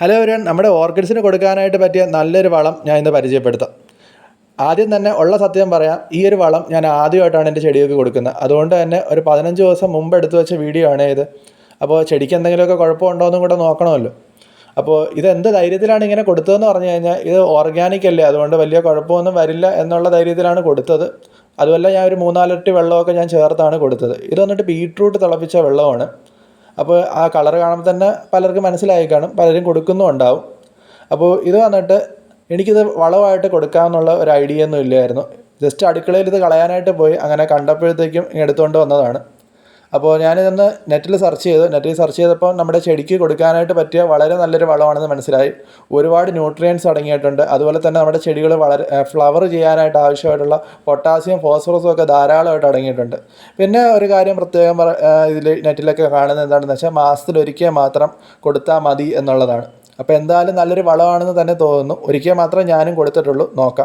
Hello ഒരു നമ്മുടെ ഓർക്കിഡ്സിന് കൊടുക്കാനായിട്ട് പറ്റിയ നല്ലൊരു വളം ഞാൻ ഇന്ന് പരിചയപ്പെടുത്താം. ആദ്യം തന്നെ ഉള്ള സത്യം പറയാം ഈ ഒരു വളം ഞാൻ ആദ്യമായിട്ടാണ് എന്റെ ചെടികൾക്ക് കൊടുക്കുന്നത്. അതുകൊണ്ട് തന്നെ ഒരു പതിനഞ്ച് ദിവസം മുമ്പ് എടുത്തു വെച്ച വീഡിയോ ആണ് ഇത്. അപ്പോൾ ചെടിക്ക് എന്തെങ്കിലുമൊക്കെ കുഴപ്പമുണ്ടോ എന്നും കൂടെ നോക്കണമല്ലോ. അപ്പോൾ ഇത് എന്ത് ധൈര്യത്തിലാണ് ഇങ്ങനെ കൊടുത്തതെന്ന് പറഞ്ഞു കഴിഞ്ഞാൽ ഇത് ഓർഗാനിക് അല്ലേ അതുകൊണ്ട് വലിയ കുഴപ്പമൊന്നും വരില്ല എന്നുള്ള ധൈര്യത്തിലാണ് കൊടുത്തത്. അതുമല്ല ഞാൻ ഒരു മൂന്നാലിരട്ടി വെള്ളമൊക്കെ ഞാൻ ചേർത്താണ് കൊടുത്തത്. ഇത് വന്നിട്ട് ബീട്രൂട്ട് തിളപ്പിച്ച വെള്ളമാണ്. അപ്പോൾ ആ കളർ കാണുമ്പോൾ തന്നെ പലർക്കും മനസ്സിലായി കാണും പലരും കൊടുക്കുന്നും ഉണ്ടാവും. അപ്പോൾ ഇത് വന്നിട്ട് എനിക്കിത് വളമായിട്ട് കൊടുക്കാമെന്നുള്ള ഒരു ഐഡിയ ഒന്നും ഇല്ലായിരുന്നു. ജസ്റ്റ് അടുക്കളയിൽ ഇത് കളയാനായിട്ട് പോയി അങ്ങനെ കണ്ടപ്പോഴത്തേക്കും എടുത്തുകൊണ്ട് വന്നതാണ്. അപ്പോൾ ഞാനിതൊന്ന് നെറ്റിൽ സെർച്ച് ചെയ്തു. നെറ്റിൽ സെർച്ച് ചെയ്തപ്പോൾ നമ്മുടെ ചെടിക്ക് കൊടുക്കാനായിട്ട് പറ്റിയ വളരെ നല്ലൊരു വളമാണെന്ന് മനസ്സിലായി. ഒരുപാട് ന്യൂട്രിയൻസ് അടങ്ങിയിട്ടുണ്ട്. അതുപോലെ തന്നെ നമ്മുടെ ചെടികൾ വളരെ ഫ്ലവർ ചെയ്യാനായിട്ട് ആവശ്യമായിട്ടുള്ള പൊട്ടാസ്യം ഫോസ്ഫറസും ഒക്കെ ധാരാളമായിട്ട് അടങ്ങിയിട്ടുണ്ട്. പിന്നെ ഒരു കാര്യം പ്രത്യേകം ഇതിൽ നെറ്റിലൊക്കെ കാണുന്നത് എന്താണെന്ന് വെച്ചാൽ മാസത്തിൽ ഒരിക്കൽ മാത്രം കൊടുത്താൽ മതി എന്നുള്ളതാണ്. അപ്പോൾ എന്തായാലും നല്ലൊരു വളമാണെന്ന് തന്നെ തോന്നുന്നു. ഒരിക്കൽ മാത്രമേ ഞാനും കൊടുത്തിട്ടുള്ളൂ. നോക്കാം.